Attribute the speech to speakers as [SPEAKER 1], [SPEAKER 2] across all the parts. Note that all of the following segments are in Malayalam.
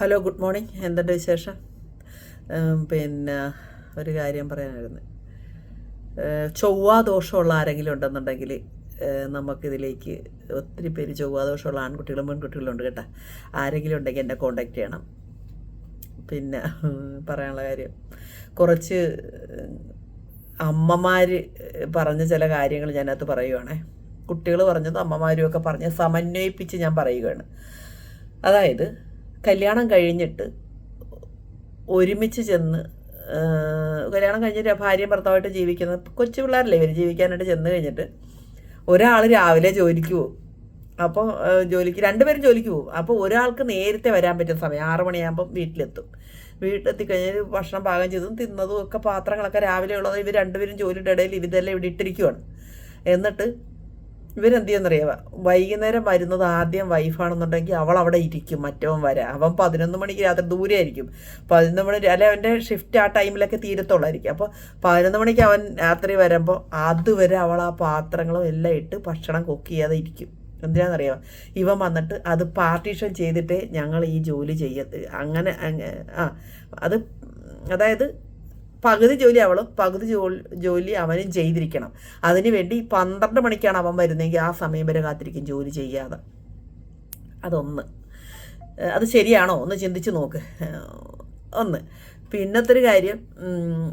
[SPEAKER 1] ഹലോ ഗുഡ് മോർണിംഗ് എന്തുണ്ട് വിശേഷം? പിന്നെ ഒരു കാര്യം പറയാനായിരുന്നു. ചൊവ്വാ ദോഷമുള്ള ആരെങ്കിലും ഉണ്ടെന്നുണ്ടെങ്കിൽ നമുക്കിതിലേക്ക് ഒത്തിരി പേര് ചൊവ്വാ ദോഷമുള്ള ആൺകുട്ടികളും പെൺകുട്ടികളും ഉണ്ട് കേട്ടോ. ആരെങ്കിലും ഉണ്ടെങ്കിൽ എന്നെ കോണ്ടാക്ട് ചെയ്യണം. പിന്നെ പറയാനുള്ള കാര്യം കുറച്ച് അമ്മമാർ പറഞ്ഞ ചില കാര്യങ്ങൾ ഞാനകത്ത് പറയുവാണേ. കുട്ടികൾ പറഞ്ഞതും അമ്മമാരും ഒക്കെ പറഞ്ഞ് സമന്വയിപ്പിച്ച് ഞാൻ പറയുകയാണ് അതായത് കല്യാണം കഴിഞ്ഞിട്ട് ഒരുമിച്ച് ചെന്ന് കല്യാണം കഴിഞ്ഞിട്ട് ഭാര്യയും ഭർത്താവായിട്ട് ജീവിക്കുന്നത് കൊച്ചു പിള്ളേരല്ലേ ഇവർ ജീവിക്കാനായിട്ട് ചെന്ന് കഴിഞ്ഞിട്ട് ഒരാൾ രാവിലെ ജോലിക്ക് പോകും. അപ്പോൾ ജോലിക്ക് രണ്ടുപേരും ജോലിക്ക് പോകും. അപ്പോൾ ഒരാൾക്ക് നേരത്തെ വരാൻ പറ്റുന്ന സമയം ആറ് മണിയാകുമ്പം വീട്ടിലെത്തും. വീട്ടിലെത്തി കഴിഞ്ഞാൽ ഭക്ഷണം പാകം ചെയ്തും തിന്നതും ഒക്കെ പാത്രങ്ങളൊക്കെ രാവിലെ ഉള്ളത് ഇവർ രണ്ടുപേരും ജോലിയുടെ ഇടയിൽ ഇവരെല്ലാം ഇവിടെ ഇട്ടിരിക്കുവാണ്. എന്നിട്ട് ഇവരെന്ത് ചെയ്യുന്നറിയാവ വൈകുന്നേരം വരുന്നത് ആദ്യം വൈഫാണെന്നുണ്ടെങ്കിൽ അവൾ അവിടെ ഇരിക്കും മറ്റവൻ വരാം. അവൻ പതിനൊന്ന് മണിക്ക് രാത്രി ദൂരെ ആയിരിക്കും. പതിനൊന്ന് മണി അല്ലെ അവന്റെ ഷിഫ്റ്റ് ആ ടൈമിലൊക്കെ തീരത്തുള്ളായിരിക്കും. അപ്പോൾ പതിനൊന്ന് മണിക്ക് അവൻ രാത്രി വരുമ്പോൾ അതുവരെ അവൾ ആ പാത്രങ്ങളും എല്ലാം ഇട്ട് ഭക്ഷണം കുക്ക് ചെയ്യാതെ ഇരിക്കും. എന്തിനാണെന്നറിയാം ഇവൻ വന്നിട്ട് അത് പാർട്ടീഷൻ ചെയ്തിട്ടേ ഞങ്ങൾ ഈ ജോലി ചെയ്യത്ത്. അങ്ങനെ ആ അത് അതായത് പകുതി ജോലി അവളും പകുതി ജോലി അവനും ചെയ്തിരിക്കണം. അതിനുവേണ്ടി പന്ത്രണ്ട് മണിക്കാണ് അവൻ വരുന്നതെങ്കിൽ ആ സമയം വരെ കാത്തിരിക്കും ജോലി ചെയ്യാതെ. അതൊന്ന്. അത് ശരിയാണോ? ഒന്ന് ചിന്തിച്ച് നോക്ക്. ഒന്ന്. പിന്നത്തെ ഒരു കാര്യം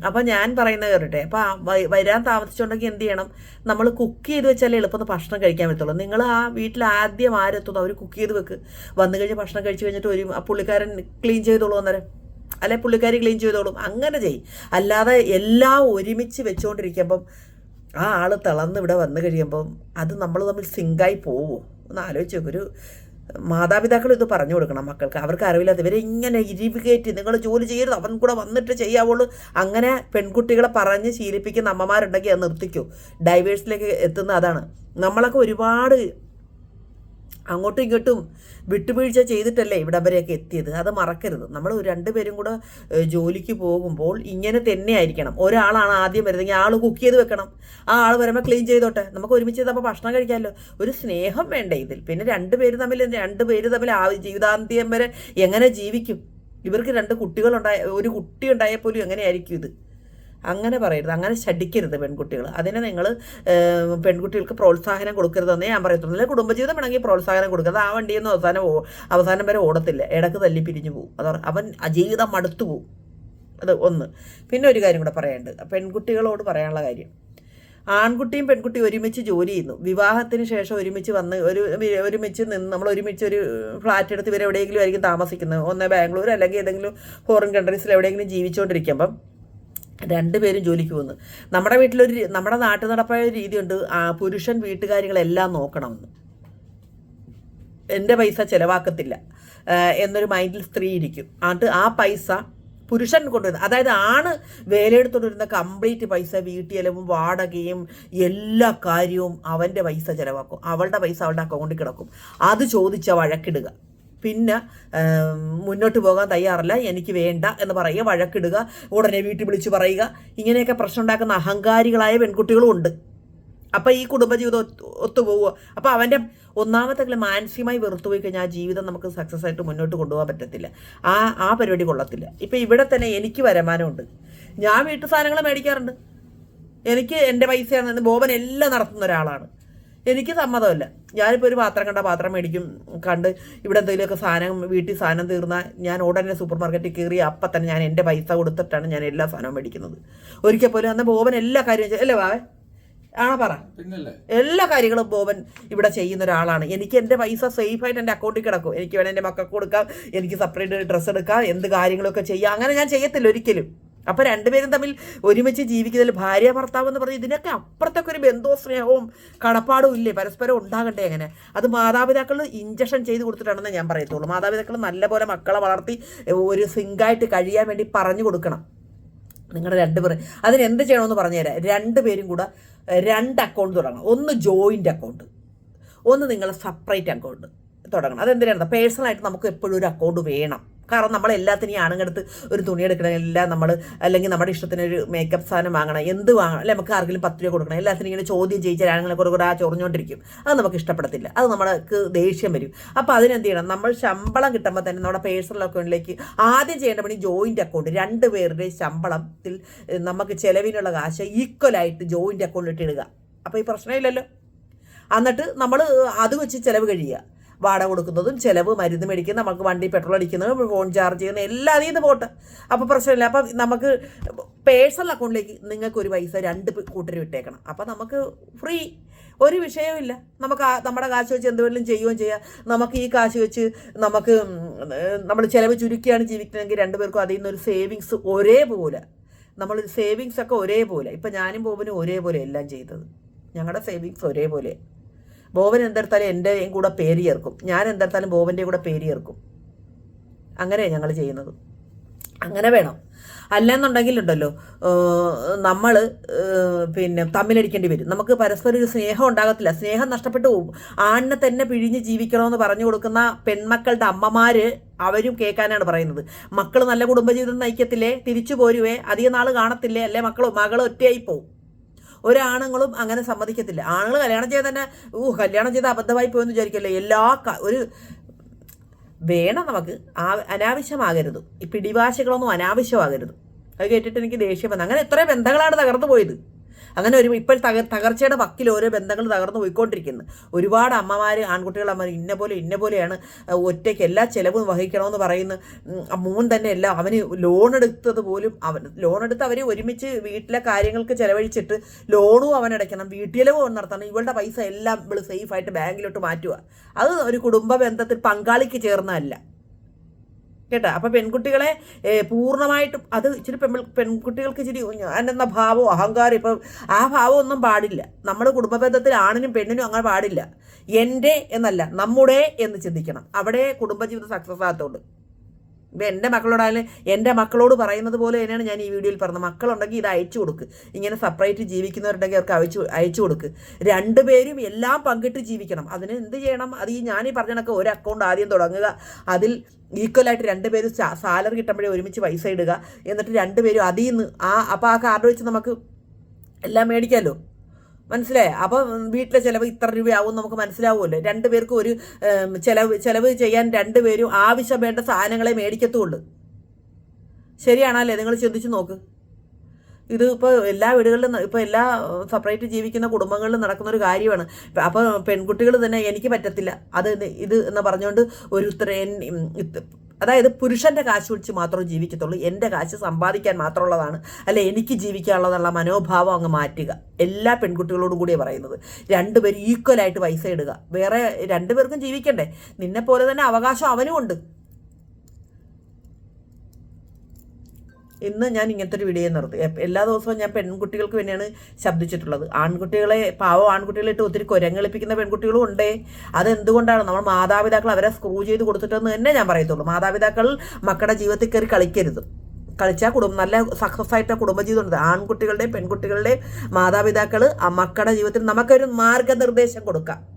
[SPEAKER 1] അപ്പം ഞാൻ പറയുന്നത് കേറട്ടെ അപ്പം വരാൻ താമസിച്ചുണ്ടെങ്കിൽ എന്ത് ചെയ്യണം? നമ്മൾ കുക്ക് ചെയ്ത് വെച്ചാലേ എളുപ്പത്തിൽ ഭക്ഷണം കഴിക്കാൻ പറ്റുള്ളൂ. നിങ്ങൾ ആ വീട്ടിൽ ആദ്യം ആരെത്തുന്നു? അവർ കുക്ക് ചെയ്ത് വെക്ക്. വന്നു കഴിഞ്ഞ് ഭക്ഷണം കഴിച്ച് കഴിഞ്ഞിട്ട് ഒരു പുള്ളിക്കാരൻ ക്ലീൻ ചെയ്തോളൂ അന്നേരം. അല്ലെ പുള്ളിക്കാരി ക്ലീൻ ചെയ്തോളും. അങ്ങനെ ചെയ്യും അല്ലാതെ എല്ലാം ഒരുമിച്ച് വെച്ചുകൊണ്ടിരിക്കുമ്പം ആ ആൾ തിളന്ന് ഇവിടെ വന്നു കഴിയുമ്പം അത് നമ്മൾ തമ്മിൽ സിങ്കായി പോകും ഒന്ന് ആലോചിച്ച് ഒരു മാതാപിതാക്കൾ ഇത് പറഞ്ഞു കൊടുക്കണം മക്കൾക്ക്. അവർക്ക് അറിവില്ലാത്ത ഇവരെ ഇങ്ങനെ ഇരിവികേറ്റ് നിങ്ങൾ ജോലി ചെയ്യരുത്. അവൻ കൂടെ വന്നിട്ട് ചെയ്യാവുള്ളൂ. അങ്ങനെ പെൺകുട്ടികളെ പറഞ്ഞ് ശീലിപ്പിക്കുന്ന അമ്മമാരുണ്ടെങ്കിൽ അത് നിർത്തിക്കൂ. ഡൈവേഴ്സിലേക്ക് എത്തുന്ന അതാണ്. നമ്മളൊക്കെ ഒരുപാട് അങ്ങോട്ടും ഇങ്ങോട്ടും വിട്ടുവീഴ്ച ചെയ്തിട്ടല്ലേ ഇവിടം വരെയൊക്കെ എത്തിയത്? അത് മറക്കരുത്. നമ്മൾ രണ്ടുപേരും കൂടെ ജോലിക്ക് പോകുമ്പോൾ ഇങ്ങനെ തന്നെ ആയിരിക്കണം. ഒരാളാണ് ആദ്യം വരുന്നതെങ്കിൽ ആൾ കുക്ക് ചെയ്ത് വെക്കണം. ആ ആൾ വരുമ്പോൾ ക്ലീൻ ചെയ്തോട്ടെ. നമുക്ക് ഒരുമിച്ച് ചെയ്തപ്പോൾ ഭക്ഷണം കഴിക്കാമല്ലോ. ഒരു സ്നേഹം വേണ്ടേ ഇതിൽ. പിന്നെ രണ്ടുപേര് തമ്മിൽ രണ്ടുപേര് തമ്മിൽ ആ ജീവിതാന്ത്യം വരെ എങ്ങനെ ജീവിക്കും? ഇവർക്ക് രണ്ട് കുട്ടികളുണ്ടായ ഒരു കുട്ടി ഉണ്ടായാൽ പോലും എങ്ങനെയായിരിക്കും ഇത്? അങ്ങനെ പറയരുത്. അങ്ങനെ ശടിക്കരുത് പെൺകുട്ടികൾ അതിനെ നിങ്ങൾ പെൺകുട്ടികൾക്ക് പ്രോത്സാഹനം കൊടുക്കരുതെന്നേ ഞാൻ പറയത്തുള്ളൂ. അല്ലെങ്കിൽ കുടുംബജീവിതം വേണമെങ്കിൽ പ്രോത്സാഹനം കൊടുക്കരുത്. ആ വണ്ടിയൊന്നും അവസാനം അവസാനം വരെ ഓടത്തില്ല. ഇടയ്ക്ക് തല്ലി പിരിഞ്ഞു പോകും അതോ അവൻ അജീവിതം ജീവിതം മടുത്തു പോകും അത് ഒന്ന്. പിന്നെ ഒരു കാര്യം കൂടെ പറയാനുണ്ട്. പെൺകുട്ടികളോട് പറയാനുള്ള കാര്യം. ആൺകുട്ടിയും പെൺകുട്ടിയും ഒരുമിച്ച് ജോലി ചെയ്യുന്നു. വിവാഹത്തിന് ശേഷം ഒരുമിച്ച് വന്ന് ഒരു ഒരുമിച്ച് നിന്ന് നമ്മൾ ഒരുമിച്ച് ഒരു ഫ്ലാറ്റ് എടുത്ത് ഇവരെവിടെയെങ്കിലും ആയിരിക്കും താമസിക്കുന്നത്. ഒന്ന് ബാംഗ്ലൂർ അല്ലെങ്കിൽ ഏതെങ്കിലും ഫോറിൻ കൺട്രീസിൽ എവിടെയെങ്കിലും ജീവിച്ചുകൊണ്ടിരിക്കുമ്പം രണ്ടുപേരും ജോലിക്ക് പോകുന്നു. നമ്മുടെ വീട്ടിലൊരു നമ്മുടെ നാട്ടു നടപ്പായ ഒരു രീതിയുണ്ട്. പുരുഷൻ വീട്ടുകാര്യങ്ങളെല്ലാം നോക്കണം. എന്റെ പൈസ ചിലവാക്കത്തില്ല. എന്നൊരു മൈൻഡിൽ സ്ത്രീ ഇരിക്കും. അത് ആ പൈസ പുരുഷൻ കൊണ്ടുവരുന്നത് അതായത് ആണ് വേലയെടുത്തോണ്ടിരുന്ന കംപ്ലീറ്റ് പൈസ വീട്ടിലെവും വാടകയും എല്ലാ കാര്യവും അവന്റെ പൈസ ചിലവാക്കും. അവളുടെ പൈസ അവളുടെ അക്കൗണ്ടിൽ കിടക്കും. അത് ചോദിച്ച വഴക്കിടുക. പിന്നെ മുന്നോട്ട് പോകാൻ തയ്യാറല്ല. എനിക്ക് വേണ്ട എന്ന് പറയുക വഴക്കിടുക ഉടനെ വീട്ടിൽ വിളിച്ച് പറയുക. ഇങ്ങനെയൊക്കെ പ്രശ്നം ഉണ്ടാക്കുന്ന അഹങ്കാരികളായ പെൺകുട്ടികളും ഉണ്ട്. അപ്പം ഈ കുടുംബജീവിതം ഒത്തു ഒത്തുപോകുക അപ്പം അവന്റെ ഒന്നാമത്തെ മാനസികമായി വെറുത്തുപോയി കഴിഞ്ഞാൽ ആ ജീവിതം നമുക്ക് സക്സസ് ആയിട്ട് മുന്നോട്ട് കൊണ്ടുപോകാൻ പറ്റത്തില്ല. ആ ആ പരിപാടി കൊള്ളത്തില്ല. ഇപ്പം ഇവിടെ തന്നെ എനിക്ക് വരുമാനമുണ്ട്. ഞാൻ വീട്ടു സാധനങ്ങൾ മേടിക്കാറുണ്ട്. എനിക്ക് എന്റെ പൈസയാണ് ബോബൻ എല്ലാം നടത്തുന്ന ഒരാളാണ്. എനിക്ക് സമ്മതമല്ല. ഞാനിപ്പോൾ ഒരു പാത്രം കണ്ട പാത്രം മേടിക്കും കണ്ട് ഇവിടെ എന്തെങ്കിലുമൊക്കെ സാധനം വീട്ടിൽ സാധനം തീർന്നാൽ ഞാൻ ഉടനെ സൂപ്പർ മാർക്കറ്റിൽ കയറി അപ്പം തന്നെ ഞാൻ എന്റെ പൈസ കൊടുത്തിട്ടാണ് ഞാൻ എല്ലാ സാധനവും മേടിക്കുന്നത്. ഒരിക്കൽ പോലും അന്ന് ബോബൻ എല്ലാ കാര്യവും അല്ലേ വാവേ ആണോ പറ? എല്ലാ കാര്യങ്ങളും ബോബൻ ഇവിടെ ചെയ്യുന്ന ഒരാളാണ്. എനിക്ക് എന്റെ പൈസ സേഫ് ആയിട്ട് എന്റെ അക്കൗണ്ടിൽ കിടക്കും. എനിക്ക് വേണേൽ എന്റെ മക്കൾക്ക് കൊടുക്കാം എനിക്ക് സെപ്പറേറ്റ് ഡ്രസ്സ് എടുക്കാം എന്ത് കാര്യങ്ങളൊക്കെ ചെയ്യാം. അങ്ങനെ ഞാൻ ചെയ്യത്തില്ല ഒരിക്കലും. അപ്പോൾ രണ്ടുപേരും തമ്മിൽ ഒരുമിച്ച് ജീവിക്കുന്നതിൽ ഭാര്യ ഭർത്താവ് എന്ന് പറഞ്ഞ് ഇതിനൊക്കെ അപ്പുറത്തൊക്കെ ഒരു ബന്ധവും സ്നേഹവും കടപ്പാടും ഇല്ലേ? പരസ്പരം ഉണ്ടാകണ്ടേ അങ്ങനെ? അത് മാതാപിതാക്കൾ ഇഞ്ചക്ഷൻ ചെയ്ത് കൊടുത്തിട്ടാണെന്ന് ഞാൻ പറയത്തുള്ളൂ. മാതാപിതാക്കൾ നല്ലപോലെ മക്കളെ വളർത്തി ഒരു സിങ്കായിട്ട് കഴിയാൻ വേണ്ടി പറഞ്ഞു കൊടുക്കണം. നിങ്ങളുടെ രണ്ടുപേർ അതിന് എന്ത് ചെയ്യണമെന്ന് പറഞ്ഞുതരാം രണ്ടുപേരും കൂടെ രണ്ട് അക്കൗണ്ട് തുടങ്ങണം. ഒന്ന് ജോയിന്റ് അക്കൗണ്ട് ഒന്ന് നിങ്ങൾ സെപ്പറേറ്റ് അക്കൗണ്ട് തുടങ്ങണം. അതെന്തിനാണ്? പേഴ്സണലായിട്ട് നമുക്ക് എപ്പോഴും ഒരു അക്കൗണ്ട് വേണം. കാരണം നമ്മൾ എല്ലാത്തിനും ആണുങ്ങടുത്ത് ഒരു തുണി എടുക്കണം എല്ലാം നമ്മൾ അല്ലെങ്കിൽ നമ്മുടെ ഇഷ്ടത്തിന് ഒരു മേക്കപ്പ് സാധനം വാങ്ങണം എന്ത് വാങ്ങണം അല്ലെങ്കിൽ നമുക്ക് ആർക്കെങ്കിലും പത്ത് രൂപ കൊടുക്കണം എല്ലാത്തിനും ഇങ്ങനെ ചോദ്യം ചെയ്യിച്ചാൽ ആണുങ്ങളെ കൂടെ കൂടെ ആ ചൊറിഞ്ഞുകൊണ്ടിരിക്കും അത് നമുക്ക് ഇഷ്ടപ്പെടത്തില്ല. അത് നമ്മൾക്ക് ദേഷ്യം വരും. അപ്പോൾ അതിനെന്ത് ചെയ്യണം? നമ്മൾ ശമ്പളം കിട്ടുമ്പോൾ തന്നെ നമ്മുടെ പേഴ്സണൽ അക്കൗണ്ടിലേക്ക് ആദ്യം ചെയ്യേണ്ട പണി ജോയിന്റ് അക്കൗണ്ട് രണ്ട് പേരുടെ ശമ്പളത്തിൽ നമുക്ക് ചിലവിനുള്ള കാശ് ഈക്വലായിട്ട് ജോയിന്റ് അക്കൗണ്ടിൽ ഇടുക. അപ്പോൾ ഈ പ്രശ്നമില്ലല്ലോ എന്നിട്ട് നമ്മൾ അത് വെച്ച് ചിലവ് കഴിയുക. വാടക കൊടുക്കുന്നതും ചിലവ് മരുന്ന് മേടിക്കുന്ന നമുക്ക് വണ്ടി പെട്രോൾ അടിക്കുന്നതും ഫോൺ ചാർജ് ചെയ്യുന്ന എല്ലാം അതിൽ നിന്ന് പോട്ടെ. അപ്പോൾ പ്രശ്നമില്ല. അപ്പം നമുക്ക് പേഴ്സണൽ അക്കൗണ്ടിലേക്ക് നിങ്ങൾക്ക് ഒരു പൈസ രണ്ട് കൂട്ടർ വിട്ടേക്കണം. അപ്പം നമുക്ക് ഫ്രീ ഒരു വിഷയവുമില്ല നമുക്ക് നമ്മുടെ കാശ് വെച്ച് എന്തുവേലും ചെയ്യുകയും ചെയ്യാം. നമുക്ക് ഈ കാശ് വെച്ച് നമുക്ക് നമ്മൾ ചിലവ് ചുരുക്കിയാണ് ജീവിക്കുന്നതെങ്കിൽ രണ്ടുപേർക്കും അതിൽ നിന്നൊരു സേവിങ്സ് ഒരേപോലെ. നമ്മൾ സേവിങ്സ് ഒക്കെ ഒരേപോലെ. ഇപ്പം ഞാനും ബോബനും ഒരേപോലെ എല്ലാം ചെയ്തത്. ഞങ്ങളുടെ സേവിങ്സ് ഒരേപോലെ. ബോബൻ എന്തെടുത്താലും എന്റെയും കൂടെ പേര് ചേർക്കും. ഞാൻ എന്തെടുത്താലും ബോവന്റെ കൂടെ പേര് ചേർക്കും. അങ്ങനെയാണ് ഞങ്ങൾ ചെയ്യുന്നത്. അങ്ങനെ വേണം. അല്ലെന്നുണ്ടെങ്കിലുണ്ടല്ലോ നമ്മൾ പിന്നെ തമ്മിലടിക്കേണ്ടി വരും. നമുക്ക് പരസ്പരം ഒരു സ്നേഹം ഉണ്ടാകത്തില്ല. സ്നേഹം നഷ്ടപ്പെട്ടു പോകും. ആണിനെ തന്നെ പിഴിഞ്ഞ് ജീവിക്കണമെന്ന് പറഞ്ഞു കൊടുക്കുന്ന പെൺമക്കളുടെ അമ്മമാർ അവരും കേൾക്കാനാണ് പറയുന്നത്. മക്കൾ നല്ല കുടുംബജീവിതം നയിക്കത്തില്ലേ? തിരിച്ചു പോരുവേ? അധികം നാൾ കാണത്തില്ലേ? അല്ലെ മക്കൾ മകൾ ഒറ്റയായി പോവും. ഒരാണുങ്ങളും അങ്ങനെ സമ്മതിക്കത്തില്ല. ആണുങ്ങൾ കല്യാണം ചെയ്ത് തന്നെ ഊ കല്യാണം ചെയ്ത് അബദ്ധമായി പോയെന്ന് വിചാരിക്കല്ലേ എല്ലാ ഒരു വേണം നമുക്ക്. ആ അനാവശ്യമാകരുത്. ഈ പിടിവാശികളൊന്നും അനാവശ്യമാകരുത്. അത് കേട്ടിട്ട് എനിക്ക് ദേഷ്യം വന്നു. അങ്ങനെ എത്ര ബന്ധങ്ങളാണ് തകർന്നു പോയത്. അങ്ങനെ ഒരു ഇപ്പോൾ തകർ തകർച്ചയുടെ വക്കിൽ ഓരോ ബന്ധങ്ങൾ തകർന്നു പോയിക്കൊണ്ടിരിക്കുന്നു. ഒരുപാട് അമ്മമാർ ആൺകുട്ടികൾ അമ്മ ഇന്ന പോലെ ഇന്ന പോലെയാണ് ഒറ്റയ്ക്ക് എല്ലാ ചിലവും വഹിക്കണമെന്ന് പറയുന്ന. മോൻ തന്നെ എല്ലാം അവന് ലോൺ എടുത്തത് പോലും അവൻ ലോൺ എടുത്ത് അവർ ഒരുമിച്ച് വീട്ടിലെ കാര്യങ്ങൾക്ക് ചിലവഴിച്ചിട്ട് ലോണും അവൻ അടയ്ക്കണം വീട്ടിലവും നടത്തണം ഇവളുടെ പൈസ എല്ലാം ഇവൾ സേഫായിട്ട് ബാങ്കിലോട്ട് മാറ്റുക. അത് ഒരു കുടുംബ ബന്ധത്തിൽ പങ്കാളിക്ക് ചേർന്നതല്ല. കേട്ടോ? അപ്പം പെൺകുട്ടികളെ പൂർണമായിട്ട് അത് ഇച്ചിരി പെൺ പെൺകുട്ടികൾക്ക് ഇച്ചിരി എന്ന ഭാവവും അഹങ്കാരം ഇപ്പം ആ ഭാവം ഒന്നും പാടില്ല. നമ്മുടെ കുടുംബബന്ധത്തിൽ ആണിനും പെണ്ണിനും അങ്ങനെ പാടില്ല. എന്റെ എന്നല്ല നമ്മുടെ എന്ന് ചിന്തിക്കണം. അവിടെ കുടുംബജീവിതം സക്സസ് ആകത്തുള്ളൂ ഇപ്പം എന്റെ മക്കളോടായാലും എന്റെ മക്കളോട് പറയുന്നത് പോലെ തന്നെയാണ് ഞാൻ ഈ വീഡിയോയിൽ പറഞ്ഞത്. മക്കളുണ്ടെങ്കിൽ ഇത് അയച്ചു കൊടുക്ക്. ഇങ്ങനെ സെപ്പറേറ്റ് ജീവിക്കുന്നവരുണ്ടെങ്കിൽ അവർക്ക് അയച്ചു അയച്ചു കൊടുക്ക്. രണ്ടുപേരും എല്ലാം പങ്കിട്ട് ജീവിക്കണം. അതിന് എന്ത് ചെയ്യണം? അത് ഈ ഈ പറഞ്ഞ ഒരു അക്കൗണ്ട് ആദ്യം തുടങ്ങുക. അതിൽ ഈക്വലായിട്ട് രണ്ടുപേരും സാലറി കിട്ടുമ്പോഴേ ഒരുമിച്ച് പൈസ ഇടുക. എന്നിട്ട് രണ്ടുപേരും അതിൽ നിന്ന് ആ അപ്പോൾ ആ കാർഡ് വെച്ച് നമുക്ക് എല്ലാം മേടിക്കാമല്ലോ? മനസ്സിലായോ? അപ്പോൾ വീട്ടിലെ ചിലവ് ഇത്ര രൂപയാവും നമുക്ക് മനസ്സിലാവുമല്ലോ. രണ്ടുപേർക്കും ഒരു ഉം, ചിലവ് ചിലവ് ചെയ്യാൻ രണ്ടുപേരും ആവശ്യം വേണ്ട സാധനങ്ങളെ മേടിക്കത്തുള്ളൂ. ശരിയാണല്ലേ? നിങ്ങൾ ചിന്തിച്ച് നോക്ക്. ഇത് ഇപ്പോൾ എല്ലാ വീടുകളിലും ഇപ്പോൾ എല്ലാ സെപ്പറേറ്റ് ജീവിക്കുന്ന കുടുംബങ്ങളിലും നടക്കുന്ന ഒരു കാര്യമാണ്. അപ്പോൾ പെൺകുട്ടികൾ തന്നെ എനിക്ക് പറ്റത്തില്ല. അത് ഇത് എന്ന് പറഞ്ഞുകൊണ്ട് ഒരു എൻ- ഉം, ഇത് അതായത് പുരുഷന്റെ കാശ് ഒഴിച്ച് മാത്രമേ ജീവിക്കത്തുള്ളൂ. എന്റെ കാശ് സമ്പാദിക്കാൻ മാത്രമുള്ളതാണ്. അല്ലെ എനിക്ക് ജീവിക്കാനുള്ളതെന്നുള്ള മനോഭാവം അങ്ങ് മാറ്റുക. എല്ലാ പെൺകുട്ടികളോടും കൂടിയാണ് പറയുന്നത്. രണ്ടുപേരും ഈക്വലായിട്ട് പൈസ ഇടുക. വേറെ രണ്ടുപേർക്കും ജീവിക്കണ്ടേ? നിന്നെ പോലെ തന്നെ അവകാശം അവനും ഉണ്ട് ഇന്ന് ഞാൻ ഇങ്ങനത്തെ ഒരു വീഡിയോ നിർത്തി. എല്ലാ ദിവസവും ഞാൻ പെൺകുട്ടികൾക്ക് വേണ്ടിയാണ് ശബ്ദിച്ചിട്ടുള്ളത്. ആൺകുട്ടികളെ പാവം ആൺകുട്ടികളായിട്ട് ഒത്തിരി കുരങ്ങളിപ്പിക്കുന്ന പെൺകുട്ടികളും ഉണ്ടേ. അതെന്തുകൊണ്ടാണ്? നമ്മൾ മാതാപിതാക്കൾ അവരെ സ്ക്രൂ ചെയ്ത് കൊടുത്തിട്ടെന്ന് തന്നെ ഞാൻ പറയത്തുള്ളൂ. മാതാപിതാക്കൾ മക്കളുടെ ജീവിതത്തിൽ കയറി കളിക്കരുത്. കളിച്ചാൽ കുടുംബം നല്ല സക്സസ് ആയിട്ട് കുടുംബജീവിതം ഉണ്ട്. ആൺകുട്ടികളുടെയും പെൺകുട്ടികളുടെയും മാതാപിതാക്കൾ ആ മക്കളുടെ ജീവിതത്തിൽ നമുക്കൊരു മാർഗനിർദ്ദേശം കൊടുക്കാം.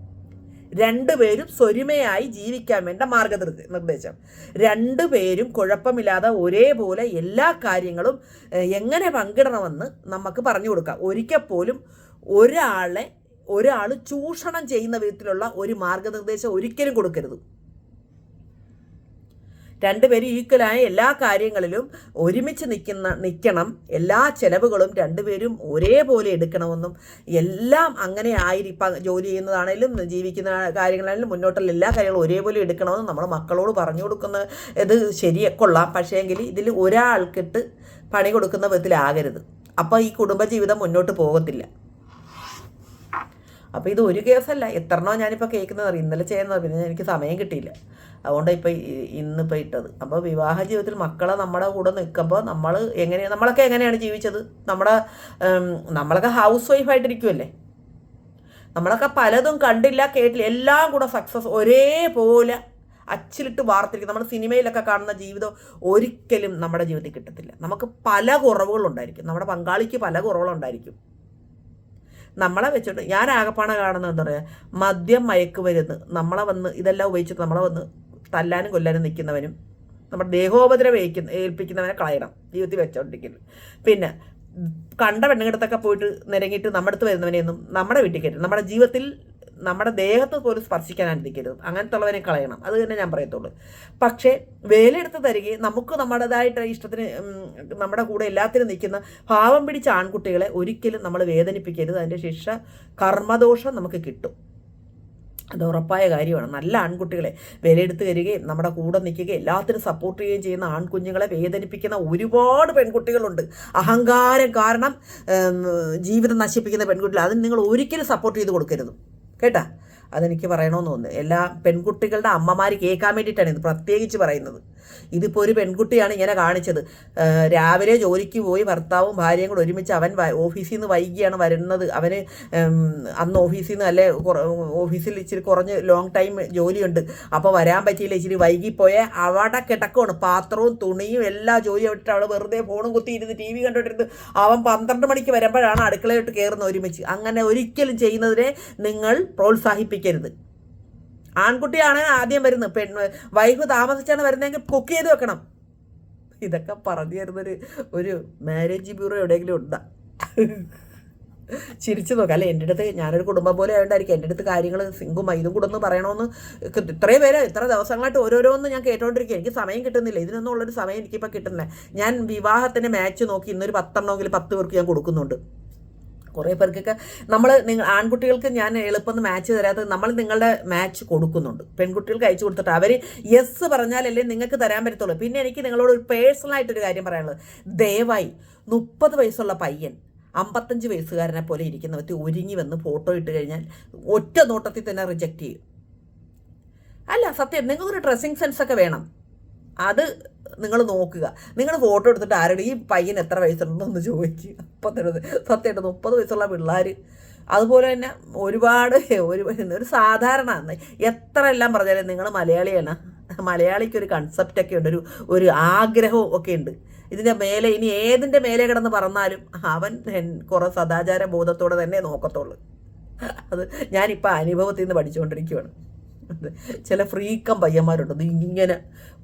[SPEAKER 1] രണ്ടുപേരും സ്വരുമയായി ജീവിക്കാൻ വേണ്ട മാർഗനിർദ്ദേ നിർദ്ദേശം. രണ്ടുപേരും കുഴപ്പമില്ലാതെ ഒരേപോലെ എല്ലാ കാര്യങ്ങളും എങ്ങനെ പങ്കിടണമെന്ന് നമുക്ക് പറഞ്ഞു കൊടുക്കാം. ഒരിക്കൽ പോലും ഒരാളെ ഒരാൾ ചൂഷണം ചെയ്യുന്ന വിധത്തിലുള്ള ഒരു മാർഗനിർദ്ദേശം ഒരിക്കലും കൊടുക്കരുത്. രണ്ടുപേരും ഈക്വലായ എല്ലാ കാര്യങ്ങളിലും ഒരുമിച്ച് നിൽക്കുന്ന നിൽക്കണം. എല്ലാ ചെലവുകളും രണ്ടുപേരും ഒരേപോലെ എടുക്കണമെന്നും എല്ലാം അങ്ങനെ ആയിരിക്കും ജോലി ചെയ്യുന്നതാണെങ്കിലും ജീവിക്കുന്ന കാര്യങ്ങളാണെങ്കിലും മുന്നോട്ടുള്ള എല്ലാ കാര്യങ്ങളും ഒരേപോലെ എടുക്കണമെന്നും നമ്മൾ മക്കളോട് പറഞ്ഞു കൊടുക്കുന്ന ഇത് ശരി കൊള്ളാം. പക്ഷേങ്കിൽ ഇതിൽ ഒരാൾക്കിട്ട് പണി കൊടുക്കുന്ന വിധത്തിലാകരുത്. അപ്പോൾ ഈ കുടുംബജീവിതം മുന്നോട്ട് പോകത്തില്ല. അപ്പോൾ ഇത് ഒരു കേസല്ല. എത്രണ്ണോ ഞാനിപ്പോൾ കേൾക്കുന്നത് അറിയാം. ഇന്നലെ ചെയ്യുന്നത് പിന്നെ എനിക്ക് സമയം കിട്ടിയില്ല. അതുകൊണ്ട് ഇപ്പോൾ ഇന്നിപ്പോൾ ഇട്ടത്. അപ്പോൾ വിവാഹ ജീവിതത്തിൽ മക്കളെ നമ്മുടെ കൂടെ നിൽക്കുമ്പോൾ നമ്മൾ എങ്ങനെയാണ് നമ്മളൊക്കെ എങ്ങനെയാണ് ജീവിച്ചത്? നമ്മുടെ നമ്മളൊക്കെ ഹൗസ് വൈഫായിട്ടിരിക്കുമല്ലേ നമ്മളൊക്കെ പലതും കണ്ടില്ല കേട്ടില്ല. എല്ലാം കൂടെ സക്സസ് ഒരേപോലെ അച്ചിലിട്ട് വാർത്തിരിക്കും. നമ്മൾ സിനിമയിലൊക്കെ കാണുന്ന ജീവിതം ഒരിക്കലും നമ്മുടെ ജീവിതത്തിൽ കിട്ടത്തില്ല. നമുക്ക് പല കുറവുകളുണ്ടായിരിക്കും. നമ്മുടെ പങ്കാളിക്ക് പല കുറവുകളുണ്ടായിരിക്കും. നമ്മളെ വെച്ചിട്ട് ഞാൻ ആകപ്പാണ കാണുന്നത് എന്താ പറയുക മദ്യം മയക്കുമരുന്ന് നമ്മളെ വന്ന് ഇതെല്ലാം ഉപയോഗിച്ചിട്ട് നമ്മളെ വന്ന് തല്ലാനും കൊല്ലാനും നിൽക്കുന്നവനും നമ്മുടെ ദേഹോപദ്രവം ഏൽക്കുന്ന ഏൽപ്പിക്കുന്നവനെ കളയണം. ജീവിതത്തിൽ വെച്ചോണ്ടിരിക്കുന്നത്. പിന്നെ കണ്ട പെണ്ണുങ്ങടത്തൊക്കെ പോയിട്ട് നിരങ്ങിയിട്ട് നമ്മുടെ അടുത്ത് വരുന്നവനെയൊന്നും നമ്മുടെ വീട്ടിൽ കയറ്റും നമ്മുടെ ജീവിതത്തിൽ നമ്മുടെ ദേഹത്ത് പോലും സ്പർശിക്കാൻ അനുവദിക്കരുത് അങ്ങനത്തെ കളയണം. അത് തന്നെ ഞാൻ പറയത്തുള്ളൂ. പക്ഷേ വേലെടുത്ത് തരികയും നമുക്ക് നമ്മുടേതായിട്ട് ഇഷ്ടത്തിന് നമ്മുടെ കൂടെ എല്ലാത്തിനും നിൽക്കുന്ന ഭാവം പിടിച്ച ആൺകുട്ടികളെ ഒരിക്കലും നമ്മൾ വേദനിപ്പിക്കരുത്. അതിന്റെ ശിക്ഷ കർമ്മദോഷം നമുക്ക് കിട്ടും. അത് ഉറപ്പായ കാര്യമാണ്. നല്ല ആൺകുട്ടികളെ വിലയെടുത്ത് വരികയും നമ്മുടെ കൂടെ നിൽക്കുകയും എല്ലാത്തിനും സപ്പോർട്ട് ചെയ്യുകയും ചെയ്യുന്ന ആൺകുഞ്ഞുങ്ങളെ വേദനിപ്പിക്കുന്ന ഒരുപാട് പെൺകുട്ടികളുണ്ട്. അഹങ്കാരം കാരണം ജീവിതം നശിപ്പിക്കുന്ന പെൺകുട്ടികൾ അതിന് നിങ്ങൾ ഒരിക്കലും സപ്പോർട്ട് ചെയ്ത് കൊടുക്കരുത്. കേട്ടാ? അതെനിക്ക് പറയണമെന്ന് തോന്നുന്നു. എല്ലാ പെൺകുട്ടികളുടെ അമ്മമാർ കേൾക്കാൻ വേണ്ടിയിട്ടാണ് ഇത് പ്രത്യേകിച്ച് പറയുന്നത്. ഇതിപ്പോൾ ഒരു പെൺകുട്ടിയാണ് ഇങ്ങനെ കാണിച്ചത്. രാവിലെ ജോലിക്ക് പോയി ഭർത്താവും ഭാര്യയും കൂടെ ഒരുമിച്ച് അവൻ ഓഫീസിൽ നിന്ന് വൈകിയാണ് വരുന്നത്. അവന് അന്ന് ഓഫീസിൽ നിന്ന് അല്ലെ ഓഫീസിൽ ഇച്ചിരി കുറഞ്ഞ് ലോങ് ടൈം ജോലിയുണ്ട്. അപ്പോൾ വരാൻ പറ്റിയില്ല ഇച്ചിരി വൈകിപ്പോയ അവിടെ കിടക്കുവാണ്. പാത്രവും തുണിയും എല്ലാ ജോലിയും ഇട്ട് അവൾ വെറുതെ ഫോണും കുത്തിയിരുന്ന് ടി വി കണ്ടിട്ടിരുന്ന് അവൻ പന്ത്രണ്ട് മണിക്ക് വരുമ്പോഴാണ് അടുക്കളയിട്ട് കയറുന്ന ഒരുമിച്ച്. അങ്ങനെ ഒരിക്കലും ചെയ്യുന്നതിനെ നിങ്ങൾ പ്രോത്സാഹിപ്പിക്കരുത് ആൺകുട്ടിയാണ് ആദ്യം വരുന്നത്. പെൺ വൈഫ് താമസിച്ചാണ് വരുന്നതെങ്കിൽ കുക്ക് ചെയ്ത് വെക്കണം. ഇതൊക്കെ പറഞ്ഞു തരുന്നൊരു ഒരു മാരേജ് ബ്യൂറോ എവിടെയെങ്കിലും ഉണ്ടാ? ചിരിച്ചു നോക്കാം. അല്ലെ എന്റെ അടുത്ത് ഞാനൊരു കുടുംബം പോലെ ആയതുകൊണ്ടായിരിക്കും. എന്റെ അടുത്ത് കാര്യങ്ങൾ സിങ്കും ഇതും കൂടെ ഒന്ന് പറയണമെന്ന് ഇത്രയും പേര് ഇത്ര ദിവസങ്ങളായിട്ട് ഓരോരോന്ന് ഞാൻ കേട്ടോണ്ടിരിക്കുക എനിക്ക് സമയം കിട്ടുന്നില്ല. ഇതിനൊന്നും ഉള്ളൊരു സമയം എനിക്കിപ്പോൾ കിട്ടുന്നില്ല. ഞാൻ വിവാഹത്തിന് മാച്ച് നോക്കി ഇന്നൊരു പത്തെണ്ണമെങ്കിൽ പത്ത് പേർക്ക് ഞാൻ കൊടുക്കുന്നുണ്ട്. കുറേ പേർക്കൊക്കെ നമ്മൾ നിങ്ങൾ ആൺകുട്ടികൾക്ക് ഞാൻ എളുപ്പമൊന്നും മാച്ച് തരാത്തത് നമ്മൾ നിങ്ങളുടെ മാച്ച് കൊടുക്കുന്നുണ്ട്. പെൺകുട്ടികൾക്ക് അയച്ചു കൊടുത്തിട്ട് അവർ യെസ് പറഞ്ഞാലല്ലേ നിങ്ങൾക്ക് തരാൻ പറ്റത്തുള്ളൂ. പിന്നെ എനിക്ക് നിങ്ങളോട് ഒരു പേഴ്സണലായിട്ടൊരു കാര്യം പറയാനുള്ളത്. ദയവായി മുപ്പത് വയസ്സുള്ള പയ്യൻ അമ്പത്തഞ്ച് വയസ്സുകാരനെ പോലെ ഇരിക്കുന്നവർക്ക് ഒരുങ്ങി വന്ന് ഫോട്ടോ ഇട്ട് കഴിഞ്ഞാൽ ഒറ്റ നോട്ടത്തിൽ തന്നെ റിജക്റ്റ് ചെയ്യും. അല്ല സത്യം നിങ്ങൾക്കൊരു ഡ്രസ്സിങ് സെൻസൊക്കെ വേണം. അത് നിങ്ങൾ നോക്കുക. നിങ്ങൾ ഫോട്ടോ എടുത്തിട്ട് ആരുടെ ഈ പയ്യൻ എത്ര വയസ്സുണ്ടെന്ന് ചോദിക്കുക അപ്പം തന്നെ സത്യമായിട്ട് മുപ്പത് വയസ്സുള്ള പിള്ളേർ അതുപോലെ തന്നെ ഒരുപാട് ഒരു ഒരു സാധാരണ എത്ര എല്ലാം പറഞ്ഞാലും നിങ്ങൾ മലയാളിയാണ്. മലയാളിക്ക് ഒരു കൺസെപ്റ്റൊക്കെ ഉണ്ട്. ഒരു ഒരു ആഗ്രഹവും ഒക്കെ ഉണ്ട്. ഇതിന്റെ മേലെ ഇനി ഏതിന്റെ മേലെ കിടന്ന് പറഞ്ഞാലും അവൻ കുറേ സദാചാര ബോധത്തോടെ തന്നെ നോക്കത്തുള്ളൂ. അത് ഞാനിപ്പോൾ അനുഭവത്തിൽ നിന്ന് പഠിച്ചുകൊണ്ടിരിക്കുകയാണ്. ചില ഫ്രീക്കം പയ്യന്മാരുണ്ട്. ഇങ്ങനെ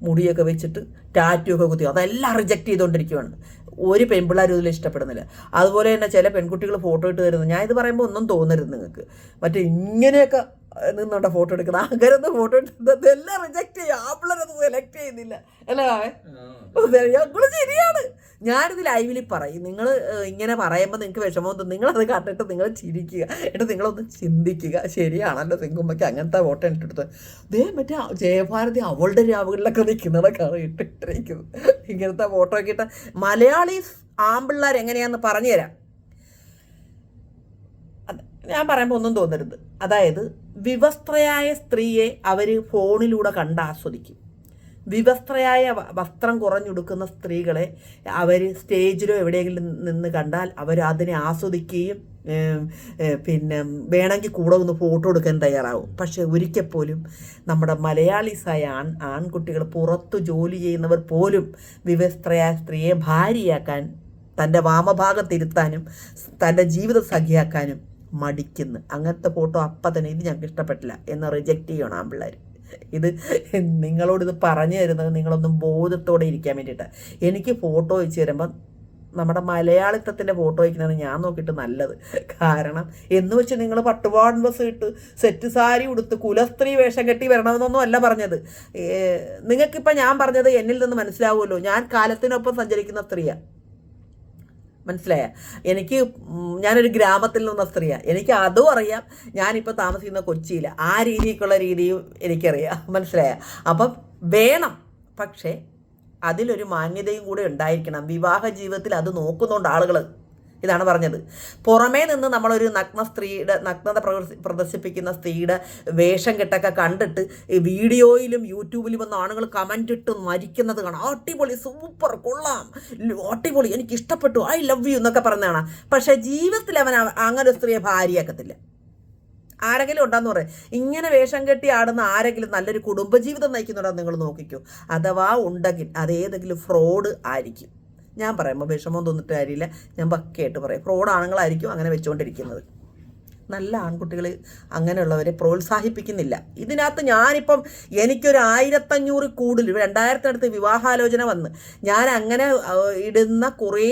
[SPEAKER 1] മുടിയൊക്കെ വെച്ചിട്ട് ടാറ്റൂ ഒക്കെ കുത്തി. അതെല്ലാം റിജക്റ്റ് ചെയ്തുകൊണ്ടിരിക്കുകയാണ് ഒരു പെൺപിള്ളേരും ഇതിൽ ഇഷ്ടപ്പെടുന്നില്ല. അതുപോലെ തന്നെ ചില പെൺകുട്ടികൾ ഫോട്ടോ ഇട്ട് തരുന്നത്. ഞാൻ ഇത് പറയുമ്പോൾ ഒന്നും തോന്നരുത് നിങ്ങൾക്ക്. മറ്റേ ഇങ്ങനെയൊക്കെ നിന്നുണ്ട ഫോട്ടോ എടുക്കുന്നത്. അങ്ങനത്തെ ഫോട്ടോ എടുക്കുന്നത് എല്ലാം റിജക്റ്റ് ചെയ്യും. ആ പിള്ളേരത് സെലക്ട് ചെയ്യുന്നില്ല. അല്ലേ ഞങ്ങൾ ശരിയാണ്. ഞാനിത് ലൈവിൽ പറയും. നിങ്ങൾ ഇങ്ങനെ പറയുമ്പോൾ നിങ്ങൾക്ക് വിഷമം തോന്നും. നിങ്ങളത് കണ്ടിട്ട് നിങ്ങൾ ചിരിക്കുക. എന്നിട്ട് നിങ്ങളൊന്ന് ചിന്തിക്കുക. ശരിയാണല്ലോ സിംഗുമ്മയ്ക്ക് അങ്ങനത്തെ ഫോട്ടോ ഇട്ടെടുത്ത് ദേ മറ്റേ ജയഭാരതി അവളുടെ രാവുകളിലൊക്കെ നിൽക്കുന്നതൊക്കെയാണ് ഇട്ടിട്ടിരിക്കുന്നത് ഇങ്ങനത്തെ ഫോട്ടോ ഒക്കെ ഇട്ട മലയാളി ആമ്പിള്ളേർ എങ്ങനെയാന്ന് പറഞ്ഞുതരാം. ഞാൻ പറയുമ്പോൾ ഒന്നും തോന്നരുത്. അതായത് വിവസ്ത്രയായ സ്ത്രീയെ അവർ ഫോണിലൂടെ കണ്ട് ആസ്വദിക്കും വിവസ്ത്രയായ വസ്ത്രം കുറഞ്ഞുടുക്കുന്ന സ്ത്രീകളെ അവർ സ്റ്റേജിലോ എവിടെയെങ്കിലും നിന്ന് കണ്ടാൽ അവർ അതിനെ ആസ്വദിക്കുകയും പിന്നെ വേണമെങ്കിൽ കൂടെ ഒന്ന് ഫോട്ടോ എടുക്കാൻ തയ്യാറാവും. പക്ഷെ ഒരിക്കൽ പോലും നമ്മുടെ മലയാളീസായ ആൺ ആൺകുട്ടികൾ പുറത്തു ജോലി ചെയ്യുന്നവർ പോലും വിവസ്ത്രയായ സ്ത്രീയെ ഭാര്യയാക്കാൻ തന്റെ വാമഭാഗത്തിരുത്താനും തന്റെ ജീവിത സഖിയാക്കാനും മടിക്കുന്നു. അങ്ങനത്തെ ഫോട്ടോ അപ്പം തന്നെ ഇത് ഞങ്ങൾക്ക് ഇഷ്ടപ്പെട്ടില്ല എന്ന് റിജക്റ്റ് ചെയ്യണം ആൺപിള്ളേർ ഇത് നിങ്ങളോട് ഇത് പറഞ്ഞു തരുന്നത് നിങ്ങളൊന്നും ബോധത്തോടെ ഇരിക്കാൻ വേണ്ടിയിട്ടാണ് എനിക്ക് ഫോട്ടോ വെച്ച് തരുമ്പം നമ്മുടെ മലയാളിത്തത്തിന്റെ ഫോട്ടോ വയ്ക്കുന്നതാണ് ഞാൻ നോക്കിയിട്ട് നല്ലത്. കാരണം എന്ന് വെച്ച് നിങ്ങൾ പട്ടുപാട് ബസ് ഇട്ട് സെറ്റ് സാരി ഉടുത്ത് കുലസ്ത്രീ വേഷം കെട്ടി വരണമെന്നൊന്നും അല്ല പറഞ്ഞത്. നിങ്ങൾക്കിപ്പോൾ ഞാൻ പറഞ്ഞത് എന്നിൽ നിന്ന് മനസ്സിലാവുമല്ലോ. ഞാൻ കാലത്തിനൊപ്പം സഞ്ചരിക്കുന്ന സ്ത്രീയാണ് മനസ്സിലായ? എനിക്ക് ഞാനൊരു ഗ്രാമത്തിൽ നിന്ന സ്ത്രീയാണ് എനിക്ക് അതും അറിയാം. ഞാനിപ്പോൾ താമസിക്കുന്ന കൊച്ചിയിൽ ആ രീതിക്കുള്ള രീതിയും എനിക്കറിയാം. മനസ്സിലായ? അപ്പം വേണം. പക്ഷേ അതിലൊരു മാന്യതയും കൂടെ ഉണ്ടായിരിക്കണം. വിവാഹ ജീവിതത്തിൽ അത് നോക്കുന്നുണ്ട് ആളുകൾ ഇതാണ് പറഞ്ഞത്. പുറമേ നിന്ന് നമ്മളൊരു നഗ്ന സ്ത്രീയുടെ നഗ്നത പ്രദർശി- പ്രദർശിപ്പിക്കുന്ന സ്ത്രീയുടെ വേഷം കെട്ടൊക്കെ കണ്ടിട്ട് ഈ വീഡിയോയിലും യൂട്യൂബിലും വന്ന ആണുങ്ങൾ കമന്റ് ഇട്ട് മരിക്കുന്നത് കാണാം. അടിപൊളി സൂപ്പർ കൊള്ളാം. അടിപൊളി. എനിക്ക് ഇഷ്ടപ്പെട്ടു ഐ ലവ് യു എന്നൊക്കെ പറഞ്ഞതാണ് പക്ഷേ ജീവിതത്തിൽ അവൻ അങ്ങനെ ഒരു സ്ത്രീയെ ഭാര്യയാക്കത്തില്ല. ആരെങ്കിലും ഉണ്ടെന്ന് പറയാം. ഇങ്ങനെ വേഷം കെട്ടി ആടുന്ന ആരെങ്കിലും നല്ലൊരു കുടുംബജീവിതം നയിക്കുന്നുണ്ടോ നിങ്ങൾ നോക്കിക്കോ. അഥവാ ഉണ്ടെങ്കിൽ അതേതെങ്കിലും ഫ്രോഡ് ആയിരിക്കും. ഞാൻ പറയുമ്പോൾ വിഷമം തോന്നിട്ട് കാര്യമില്ല. ഞാൻ പക്കയായിട്ട് പറയും. ഫ്രോഡ് ആണുങ്ങളായിരിക്കും അങ്ങനെ വെച്ചുകൊണ്ടിരിക്കുന്നത്. നല്ല ആൺകുട്ടികൾ അങ്ങനെയുള്ളവരെ പ്രോത്സാഹിപ്പിക്കുന്നില്ല. ഇതിനകത്ത് ഞാനിപ്പം എനിക്കൊരു ആയിരത്തഞ്ഞൂറ് കൂടുതൽ രണ്ടായിരത്തിനടുത്ത് വിവാഹാലോചന വന്ന് ഞാൻ അങ്ങനെ ഇടുന്ന കുറേ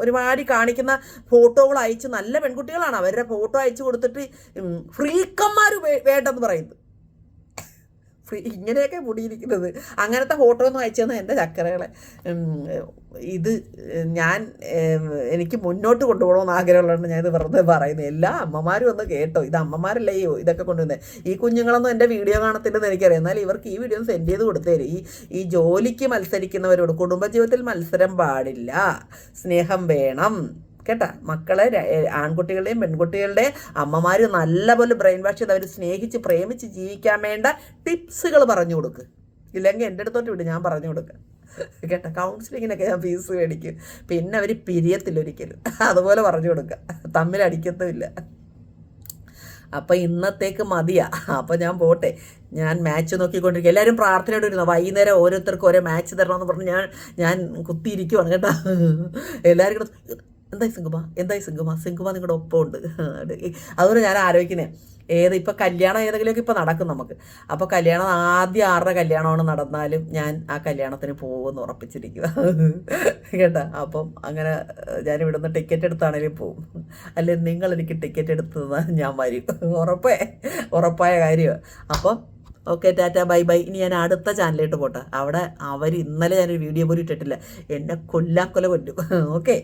[SPEAKER 1] ഒരുമാതിരി കാണിക്കുന്ന ഫോട്ടോകൾ അയച്ച് നല്ല പെൺകുട്ടികളാണ്. അവരുടെ ഫോട്ടോ അയച്ചു കൊടുത്തിട്ട് ഫ്രീക്കന്മാർ വേണ്ടെന്ന് പറയുന്നു ഫ്രീ ഇങ്ങനെയൊക്കെ മുടിയിരിക്കുന്നത്. അങ്ങനത്തെ ഫോട്ടോ ഒന്നും അയച്ചു തന്നെ എന്റെ ചക്കരകളെ. ഇത് ഞാൻ എനിക്ക് മുന്നോട്ട് കൊണ്ടുപോകണമെന്ന് ആഗ്രഹമുള്ളതുകൊണ്ട് ഞാൻ ഇത് വെറുതെ പറയുന്നത് എല്ലാ അമ്മമാരും ഒന്ന് കേട്ടോ. ഇത് അമ്മമാരല്ലേ ഇതൊക്കെ കൊണ്ടുവന്നത് ഈ കുഞ്ഞുങ്ങളൊന്നും എന്റെ വീഡിയോ കാണത്തില്ലെന്ന് എനിക്കറിയാം. എന്നാൽ ഇവർക്ക് ഈ വീഡിയോ സെൻഡ് ചെയ്ത് കൊടുത്തേരും ഈ ഈ ജോലിക്ക് മത്സരിക്കുന്നവരോട് കുടുംബജീവിതത്തിൽ മത്സരം പാടില്ല. സ്നേഹം വേണം. കേട്ടാ? മക്കളെ ആൺകുട്ടികളുടെയും പെൺകുട്ടികളുടെയും അമ്മമാർ നല്ലപോലെ ബ്രെയിൻ വാഷ് ചെയ്ത് അവർ സ്നേഹിച്ച് പ്രേമിച്ച് ജീവിക്കാൻ വേണ്ട ടിപ്സുകൾ പറഞ്ഞു കൊടുക്ക്. ഇല്ലെങ്കിൽ എന്റെ അടുത്തോട്ട് വിട് ഞാൻ പറഞ്ഞു കൊടുക്കാം. കേട്ടോ? കൗൺസിലിങ്ങിനൊക്കെ ഞാൻ ഫീസ് മേടിക്കും. പിന്നെ അവർ പിരിയത്തില്ല ഒരിക്കലും അതുപോലെ പറഞ്ഞു കൊടുക്കുക തമ്മിൽ അടിക്കത്തുമില്ല. അപ്പം ഇന്നത്തേക്ക് മതിയാ. അപ്പം ഞാൻ പോട്ടെ. ഞാൻ മാച്ച് നോക്കിക്കൊണ്ടിരിക്കുക എല്ലാവരും പ്രാർത്ഥനയോടെ ഇരുന്നു? വൈകുന്നേരം ഓരോരുത്തർക്കും ഓരോ മാച്ച് തരണമെന്ന് പറഞ്ഞ് ഞാൻ ഞാൻ കുത്തിയിരിക്കുവാണ്. കേട്ടോ? എല്ലാവരും എന്തായി സിംഗുമ എന്തായി സിംഗുമ സിംഗുമ നിങ്ങളുടെ ഒപ്പമുണ്ട്. അതുകൊണ്ട് ഞാൻ ആലോചിക്കുന്നത് ഏത് ഇപ്പം കല്യാണം ഏതെങ്കിലുമൊക്കെ ഇപ്പം നടക്കും നമുക്ക്. അപ്പോൾ കല്യാണം ആദ്യം ആരുടെ കല്യാണമാണ് നടന്നാലും ഞാൻ ആ കല്യാണത്തിന് പോകുമെന്ന് ഉറപ്പിച്ചിരിക്കുക കേട്ടോ? അപ്പം അങ്ങനെ ഞാൻ ഇവിടുന്ന് ടിക്കറ്റ് എടുത്താണെങ്കിലും പോകും അല്ലെങ്കിൽ നിങ്ങൾ എനിക്ക് ടിക്കറ്റ് എടുത്ത് തന്നാൽ ഞാൻ വരും. ഉറപ്പേ? ഉറപ്പായ കാര്യമാണ് അപ്പം ഓക്കെ ടാറ്റ ബൈ ബൈ. ഇനി ഞാൻ അടുത്ത ചാനലിലോട്ട് പോട്ടെ. അവിടെ അവർ ഇന്നലെ ഞാനൊരു വീഡിയോ പോലും ഇട്ടിട്ടില്ല. എന്നെ കൊല്ലാക്കൊല കൊല്ലും. ഓക്കെ?